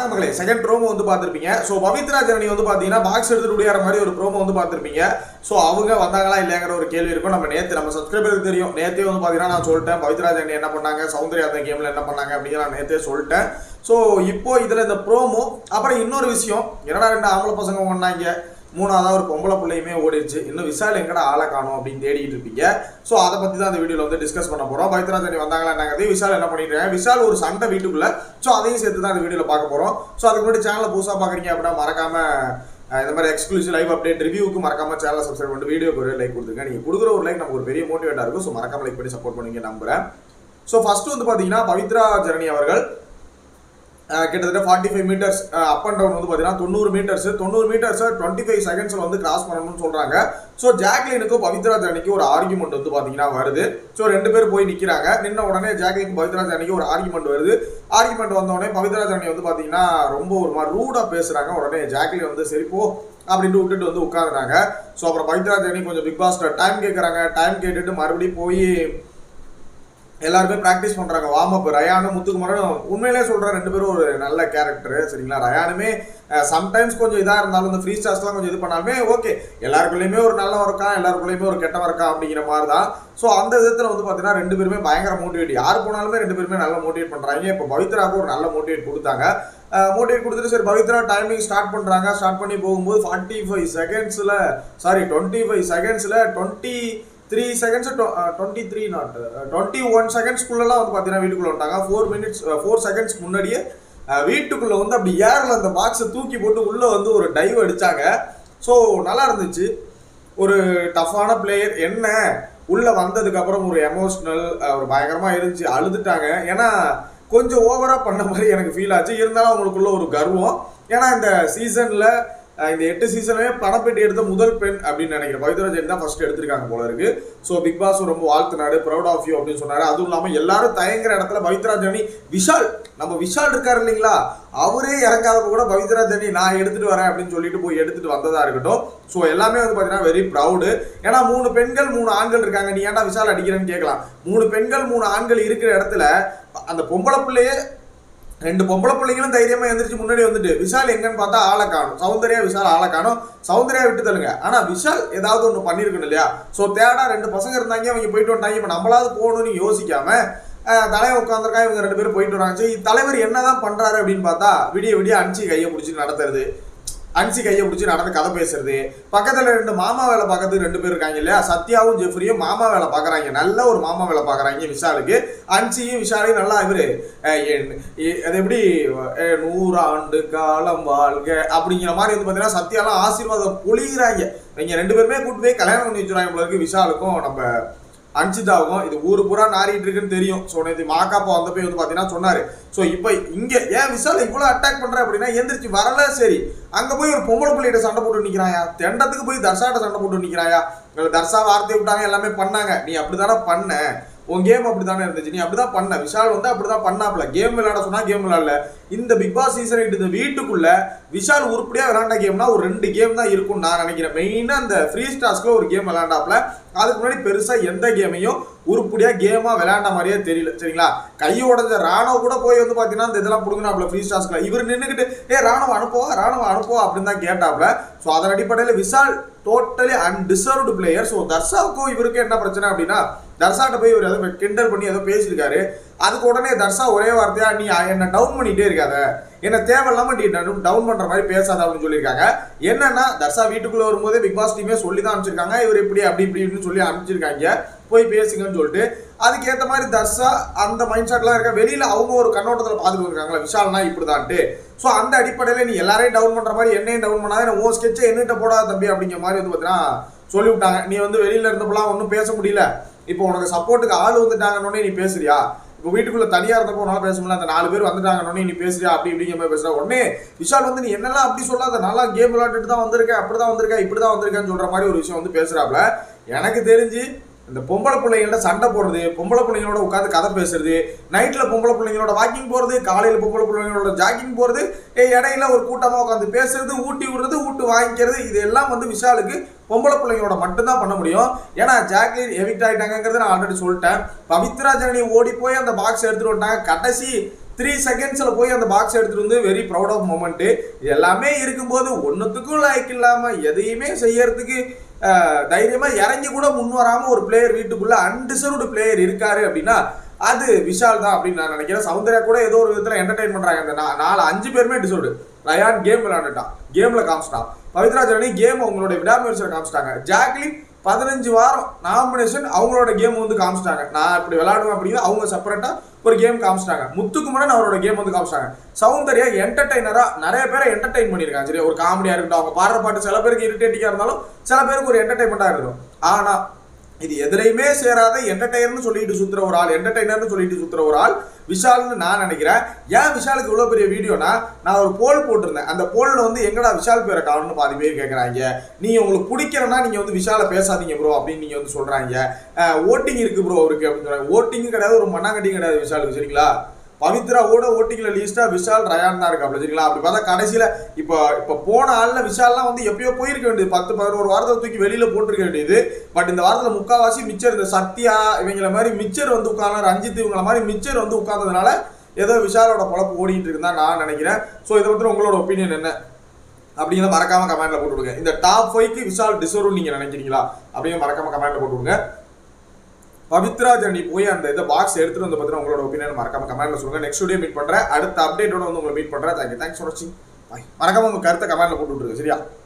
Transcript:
நண்பர்களே second promo வந்து பார்த்துருப்பீங்க. ஸோ பவித்ரா ஜனனி வந்து பார்த்தீங்கன்னா பாக்ஸ் எடுத்துட்டு உடையாற மாதிரி ஒரு ப்ரோமோ வந்து பார்த்துருப்பீங்க. ஸோ அவங்க வந்தாங்களா இல்லைங்கிற ஒரு கேள்வி இருக்கும். நம்ம நேற்று நம்ம சப்ஸ்கிரைபருக்கு தெரியும். நேற்றே வந்து பார்த்தீங்கன்னா நான் சொல்லிட்டேன் பவித்ரா ஜனனி என்ன பண்ணாங்க சௌந்தர்யா அந்த கேமில் என்ன பண்ணாங்க அப்படிங்கிற நான் நேற்றே சொல்லிட்டேன். ஸோ இப்போ இதில் இந்த ப்ரோமோ அப்புறம் இன்னொரு விஷயம் என்னடா ரெண்டு ஆம்பளை பசங்க பண்ணாங்க மூணாவதாக ஒரு பொம்பளை பிள்ளையுமே ஓடிடுச்சு இன்னும் விஷால் எங்கடா ஆளை காணும் அப்படின்னு தேடிட்டு இருப்பீங்க. ஸோ அதை பற்றி தான் அந்த வீடியோவில் வந்து டிஸ்கஸ் பண்ண போகிறோம் பைத்ராஜனி வந்தாங்களா என்னங்கிறது விஷால் என்ன பண்ணிட்டு விசால் விஷால் ஒரு சண்டை வீட்டுக்குள்ளே ஸோ அதையும் சேர்த்து தான் அந்த வீடியோவில் பார்க்க போகிறோம் ஸோ அதுக்கு முன்னாடி சேனலை புதுசாக பார்க்குறீங்க அப்படின்னா மறக்காம இந்த மாதிரி எக்ஸ்க்ளூசிவ் லைவ் அப்டேட் ரிவ்யூக்கு மறக்காம சேனலை சப்ஸ்கிரைப் பண்ணிட்டு வீடியோக்கு ஒரு லைக் கொடுத்துருங்க. நீங்கள் கொடுக்குற ஒரு லைக் நமக்கு ஒரு பெரிய மோட்டிவேட்டாக இருக்கும். ஸோ மறக்காம லைக் பண்ணி சப்போர்ட் பண்ணுங்க நம்புகிறேன் ஸோ ஃபஸ்ட்டு வந்து பார்த்தீங்கன்னா பவித்ரா ஜரணி அவர்கள் கிட்டத்தட்ட forty five meters up and down வந்து பார்த்தீங்கன்னா தொண்ணூறு மீட்டர்ஸ் தொண்ணூறு மீட்டர்ஸை டுவெண்ட்டி ஃபைவ் செகண்ட்ஸில் வந்து கிராஸ் பண்ணணும்னு சொல்கிறாங்க ஸோ ஜாக்லினுக்கும் பவித்ரா ஜானிக்கு ஒரு ஆர்குமெண்ட் வந்து பார்த்தீங்கன்னா வருது. ஸோ ரெண்டு பேர் போய் நிற்கிறாங்க நின்ன உடனே ஜாக்லினுக்கு பவித்ரா ஜானிக்கு ஒரு ஆர்குமெண்ட் வருது. ஆர்குமெண்ட் வந்தோடனே பவித்ராஜ் பவித்ரா ஜானி வந்து பார்த்தீங்கன்னா ரொம்ப ஒரு மாதிரி ரூடாக பேசுகிறாங்க உடனே ஜாக்லின் வந்து சரி போ அப்படின்ட்டு விட்டுட்டு வந்து உட்காந்துறாங்க ஸோ அப்புறம் பவித்ரா ஜானி கொஞ்சம் பிக் பாஸ்டர் டைம் கேட்குறாங்க டைம் கேட்டுட்டு மறுபடியும் போய் எல்லாருமே ப்ராக்டிஸ் பண்ணுறாங்க வார்ம் அப் ரயானும் முத்துக்குமரனும் உண்மையிலே சொல்கிறேன் ரெண்டு பேரும் ஒரு நல்ல கேரக்டர் சரிங்களா? ரயானுமே சம்டைம்ஸ் கொஞ்சம் இதாக இருந்தாலும் இந்த ஃப்ரீ ஸ்டார்ஸ்லாம் கொஞ்சம் இது பண்ணாலுமே ஓகே எல்லாருக்குள்ளேயுமே ஒரு நல்ல இருக்கான் எல்லாருக்குள்ளேயுமே ஒரு கெட்டவன் இருக்கான் அப்படிங்கிற மாதிரி தான் ஸோ அந்த விதத்தில் வந்து பார்த்தீங்கன்னா ரெண்டு பேருமே பயங்கர மோட்டிவேட் யார் போனாலுமே ரெண்டு பேருமே நல்லா மோட்டிவேட் பண்ணுறாங்க இப்போ பவித்ராவுக்கு ஒரு நல்ல மோட்டிவேட் கொடுத்தாங்க. மோட்டிவேட் கொடுத்துட்டு சரி பவித்ரா டைமிங் ஸ்டார்ட் பண்ணுறாங்க ஸ்டார்ட் பண்ணி போகும்போது ஃபார்ட்டி ஃபைவ் செகண்ட்ஸில் சாரி டுவெண்ட்டி ஃபைவ் செகண்ட்ஸில் twenty three seconds twenty three not twenty one செகண்ட்ஸ்க்குள்ளலாம் வந்து பார்த்தீங்கன்னா வீட்டுக்குள்ளே வந்துட்டாங்க. ஃபோர் மினிட்ஸ் ஃபோர் செகண்ட்ஸ் முன்னாடியே uh, வீட்டுக்குள்ளே வந்து அப்படி ஏரில் அந்த பாக்ஸை தூக்கி போட்டு உள்ளே வந்து ஒரு டைவ் அடித்தாங்க ஸோ நல்லா இருந்துச்சு. ஒரு டஃப்பான பிளேயர் என்ன? உள்ளே வந்ததுக்கப்புறம் ஒரு எமோஷ்னல் uh, ஒரு பயங்கரமாக இருந்துச்சு. அழுதுட்டாங்க. ஏன்னா கொஞ்சம் ஓவராக பண்ண மாதிரி எனக்கு ஃபீல் ஆச்சு. இருந்தாலும் அவங்களுக்குள்ள ஒரு கர்வம். ஏன்னா இந்த சீசனில் இந்த எட்டு சீசனே பணப்பெட்டி எடுத்த முதல் பெண் அப்படின்னு நினைக்கிறேன். பவித்ரா ஜெயின் தான் ஃபர்ஸ்ட் எடுத்திருக்காங்க போல இருக்கு. ஸோ பிக் பாஸ் ரொம்ப வாழ்த்துனாரு ப்ரௌட் ஆஃப் யூ அப்படின்னு சொன்னாரு. அதுவும் இல்லாமல் எல்லாரும் தயங்குற இடத்துல பவித்ரா ஜெனி விஷால் நம்ம விஷால் இருக்காரு இல்லைங்களா? அவரே இறங்காதப்ப கூட பவித்ரா ஜெனி நான் எடுத்துட்டு வரேன் அப்படின்னு சொல்லிட்டு போய் எடுத்துட்டு வந்ததா இருக்கட்டும். ஸோ எல்லாமே வந்து பார்த்தீங்கன்னா வெரி ப்ரௌடு ஏன்னா மூணு பெண்கள் மூணு ஆண்கள் இருக்காங்க. நீ ஏன்டா விஷால் அடிக்கிறேன்னு கேட்கலாம். மூணு பெண்கள் மூணு ஆண்கள் இருக்கிற இடத்துல அந்த பொம்பளை பிள்ளையே ரெண்டு பொம்பளை பிள்ளைங்களும் தைரியமா எந்திரிச்சு முன்னாடி வந்துட்டு விஷால் எங்கன்னு பார்த்தா ஆளை காணும். சௌந்தர்யா விஷால் ஆளை காணும். சௌந்தர்யா விட்டு தருங்க ஆனா விஷால் ஏதாவது ஒன்று பண்ணிருக்கணும் இல்லையா? ஸோ தேடா ரெண்டு பசங்க இருந்தாங்க அவங்க போயிட்டு வந்தாங்க இப்போ நம்மளாவது போகணும்னு யோசிக்காம அஹ், தலைவன் இவங்க ரெண்டு பேரும் போயிட்டு வராங்க. சரி தலைவர் என்னதான் பண்றாரு அப்படின்னு பார்த்தா விடிய விடிய அனுச்சி கையை பிடிச்சி நடத்துறது. அன்சி கையை பிடிச்சி நடந்து கதை பேசுறது. பக்கத்தில் ரெண்டு மாமா வேலை பார்க்கறதுக்கு ரெண்டு பேர் இருக்காங்க இல்லையா? சத்யாவும் ஜெஃப்ரியும் மாமா வேலை பார்க்குறாங்க. நல்ல ஒரு மாமா வேலை பார்க்குறாங்க விஷாலுக்கு. அன்சியும் விஷாலையும் நல்லா இவரு என்- எ- அது எப்படி? அஹ், நூறாண்டு காலம் வாழ்க அப்படிங்கிற மாதிரி வந்து பார்த்தீங்கன்னா சத்யாலாம் ஆசீர்வாதம் பொழிகிறாங்க இவங்க ரெண்டு பேருமே கூட்டு போய் கல்யாணம் பண்ணி வச்சுருவாங்க உங்களுக்கு விஷாலுக்கும் நம்ம அன்சிதாவுக்கும் இது ஊர் பூரா நாரிட்டு இருக்குன்னு தெரியும். ஸோ நேற்று மாக்காப்பா போய் வந்து பார்த்தீங்கன்னா சொன்னார். ஸோ இப்போ இங்கே ஏன் விசால் இவ்வளோ அட்டாக் பண்ணுறேன் அப்படின்னா எந்திரிச்சு வரல சரி. அங்கே போய் ஒரு பொம்பளை பிள்ளைகிட்ட சண்டை போட்டு நிற்கிறாயா தெண்டத்துக்கு போய் தர்ஷாட்ட சண்டை போட்டு நிற்கிறாயா தர்ஷா வார்த்தை விட்டாங்க எல்லாமே பண்ணாங்க. நீ அப்படிதானே பண்ண? உன் கேம் அப்படிதானே இருந்துச்சு. நீ அப்படிதான் பண்ண. விஷால் வந்து அப்படிதான் பண்ணாப்ல கேம் விளையாட சொன்னால் கேம் விளையாடல. இந்த பிக் பாஸ் சீசன் இந்த வீட்டுக்குள்ள விஷால் உருப்படியா விளாண்ட கேம்னா ஒரு ரெண்டு கேம் தான் இருக்கும்னு நான் நினைக்கிறேன். மெயினா அந்த ஃப்ரீ ஸ்டார்ஸ்ல ஒரு கேம் விளாண்டாப்ல அதுக்கு முன்னாடி பெருசா எந்த கேமையும் உருப்படியா கேமா விளையாண்ட மாதிரியே தெரியல. சரிங்களா? கை உடஞ்ச ராணுவ கூட போய் வந்து பாத்தீங்கன்னா இந்த இதெல்லாம் புடுங்கினாப்ல ஃப்ரீ ஸ்டாஸ்க்கு இவர் நின்றுக்கிட்டு ஏ ராணுவ அனுப்புவா ராணுவ அனுப்புவா அப்படின்னு தான் கேட்டாப்ல. ஸோ அதன் அடிப்படையில் Vishal totally undeserved player so தர்ஷாவுக்கும் இவருக்கு என்ன பிரச்சனை அப்படின்னா தர்ஷாட்ட போய் இவர் ஏதோ கிண்டல் பண்ணி ஏதோ பேசியிருக்காரு. அதுக்கு உடனே தர்ஷா ஒரே வார்த்தையா நீ என்ன டவுன் பண்ணிட்டே இருக்காத. என்ன தேவையில்லாம நீ டவுன் பண்ற மாதிரி பேசாத அப்படின்னு சொல்லியிருக்காங்க. என்னன்னா தர்ஷா வீட்டுக்குள்ள வரும்போதே பிக் பாஸ் டீமே சொல்லி தான் அனுப்பிச்சிருக்காங்க. இவர் இப்படி அப்படி இப்படின்னு சொல்லி அனுப்பிச்சிருக்காங்க. போய் பேசுங்கன்னு சொல்லிட்டு. அதுக்கேற்ற மாதிரி தர்ஷா அந்த மைண்ட் செட்லாம் இருக்க வெளியில அவங்க ஒரு கண்ணோட்டத்தில் பார்த்துட்டு இருக்காங்களா விஷால்னா இப்படிதான்ட்டு. ஸோ அந்த அடிப்படையில் நீ எல்லாரையும் டவுன் பண்ற மாதிரி என்னையும் டவுன் பண்ணாத. உன் ஸ்கெட்சை என்னிட்ட போடாத தம்பி அப்படிங்கிற மாதிரி வந்து பார்த்தீங்கன்னா சொல்லிவிட்டாங்க நீ வந்து வெளியில இருந்தப்பெல்லாம் ஒன்றும் பேச முடியல. இப்போ உனக்கு சப்போர்ட்டுக்கு ஆள் வந்துட்டாங்கன்னு நீ பேசுறியா? இப்போ வீட்டுக்குள்ள தனியா இருந்தப்போ நல்லா பேச முடியல. அந்த நாலு பேர் வந்துட்டாங்கன்னொடனே நீ பேசுறியா? அப்படி இப்படிங்கிற மாதிரி பேசுற. உடனே விஷால் வந்து நீ என்னெல்லாம் அப்படி சொல்லாத? நல்லா கேம் விளையாண்டுட்டு தான் வந்திருக்கேன். அப்படிதான் வந்திருக்கேன். இப்படி தான் வந்திருக்கேன்னு சொல்ற மாதிரி ஒரு விஷயம் வந்து பேசுறாப்ல. எனக்கு தெரிஞ்சு இந்த பொம்பளை பிள்ளைங்கள்ட்ட சண்டை போடுறது பொம்பளை பிள்ளைங்களோட உட்காந்து கதை பேசுறது நைட்டில் பொம்பளை பிள்ளைங்களோட வாக்கிங் போகிறது காலையில் பொம்பளை பிள்ளைங்களோட ஜாக்கிங் போகிறது இடையில ஒரு கூட்டமாக உட்காந்து பேசுறது ஊட்டி விடுறது ஊட்டு வாங்கிக்கிறது இது எல்லாம் வந்து விஷாலுக்கு பொம்பளை பிள்ளைங்களோட மட்டும்தான் பண்ண முடியும். ஏன்னா ஜாக்லின் எவிக்ட் ஆயிட்டாங்கிறத நான் ஆல்ரெடி சொல்லிட்டேன். பவித்ரா ஜனனி ஓடி போய் அந்த பாக்ஸ் எடுத்துட்டு வந்துட்டாங்க. கடைசி த்ரீ செகண்ட்ஸில் போய் அந்த பாக்ஸ் எடுத்துகிட்டு வந்து வெரி ப்ரௌட் ஆஃப் மூமெண்ட்டு எல்லாமே இருக்கும்போது ஒன்றுத்துக்கும் லைக் இல்லாமல் எதையுமே செய்யறதுக்கு தைரியமாக இறங்கி கூட முன் வராமல் ஒரு பிளேயர் வீட்டுக்குள்ளே அன்டிசர்வ்டு பிளேயர் இருக்காரு அப்படின்னா அது விஷால் தான் அப்படின்னு நான் நினைக்கிறேன். சௌந்தர்யா கூட ஏதோ ஒரு விதத்தில் என்டர்டைன் பண்ணுறாங்க அந்த நான் நாலு அஞ்சு பேருமே டிசர்வ்டு ரயான் கேம் விளையாண்டுட்டான். கேம்ல காமிச்சிட்டான். பவித்ரா ஜனனி கேம் அவங்களோட விடாமுயற்சியில் காமிச்சிட்டாங்க. ஜாக்லின் பதினஞ்சு வாரம் நாமினேஷன் அவங்களோட கேம் வந்து காமிச்சிட்டாங்க. நான் இப்படி விளையாடுவேன் அப்படின்னு அவங்க செப்பரேட்டா ஒரு கேம் காமிச்சிட்டாங்க. முத்துக்குமரன் அவரோட கேம் வந்து காமிச்சிட்டாங்க. சௌந்தர்யா என்டர்டைனரா நிறைய பேரை என்டர்டைன் பண்ணியிருக்காங்க. சரி ஒரு காமெடியா இருக்கட்டும் அவங்க பாடுற பாட்டு சில பேருக்கு இரிட்டேட்டிங்காக இருந்தாலும் சில பேருக்கு ஒரு என்டர்டைன்மெண்ட்டாக இருக்கும் ஆனா இது எதிரையுமே சேராத என்டர்டைனர்னு சொல்லிட்டு சுத்துற ஒரு ஆள் என்டர்டைனர்னு சொல்லிட்டு சுத்துற ஒரு ஆள் விஷால்னு நான் நினைக்கிறேன். ஏன் விஷாலுக்கு இவ்வளோ பெரிய வீடியோனா நான் ஒரு போல் போட்டிருந்தேன். அந்த போலில் வந்து எங்கடா விஷால் பேரை காணும்னு பாதி பேர் கேட்குறாங்க நீ உங்களுக்கு பிடிக்கிறனா நீங்கள் வந்து விஷாலை பேசாதீங்க ப்ரோ அப்படின்னு நீங்கள் வந்து சொல்கிறாங்க ஓட்டிங் இருக்குது ப்ரோ அவருக்கு அப்படின்னு சொல்கிறாங்க ஓட்டிங்கும் கிடையாது ஒரு மண்ணாங்கட்டியும் கிடையாது விஷாலுக்கு சரிங்களா? பவித்ராவோட ஓட்டிங்ல லீஸ்டா விஷால் ரயான் தான் அப்படி சரிங்களா? அப்படி பார்த்தா கடைசியில இப்போ இப்போ போன ஆள்ல விஷால்லாம் வந்து எப்பயோ போயிருக்க வேண்டியது. பத்து பதினோரு வாரத்தை தூக்கி வெளியில போட்டிருக்க வேண்டியது. பட் இந்த வாரத்துல முக்காவாசி மிச்சர் இந்த சத்யா இவங்கள மாதிரி மிச்சர் வந்து உட்கார்ந்து ரஞ்சித் இவங்கள மாதிரி மிச்சர் வந்து உட்கார்ந்ததுனால ஏதோ விஷாலோட பொழப்பு ஓடிட்டு இருக்குன்னு நான் நினைக்கிறேன். ஸோ இதை பற்றி உங்களோட ஒப்பீனியன் என்ன? அப்படிங்கிறத மறக்காம கமெண்ட்ல போட்டு விடுங்க. இந்த டாப் ஃபைவ்க்கு விஷால் டிசர்வ் நீங்க நினைக்கிறீங்களா? அப்படிங்கிற மறக்காம கமெண்ட்ல போட்டு விடுங்க. பவித்ரா ஜனி போய் அந்த இதை பாக்ஸ் எடுத்துட்டு வந்து பார்த்தீங்கன்னா உங்களோட ஒப்பீனியன் மறக்காம கமெண்ட்ல சொல்லுங்க. நெக்ஸ்ட் வீடியோ மீட் பண்றேன். அடுத்த அப்டேட்டோட வந்து உங்களை மீட் பண்றேன். தேங்க்யூ தேங்க்ஸ் ஃபார் வாட்சிங் பாய் மறக்காம உங்க கருத்தை கமெண்ட்ல போட்டு விட்டுருங்க. சரியா?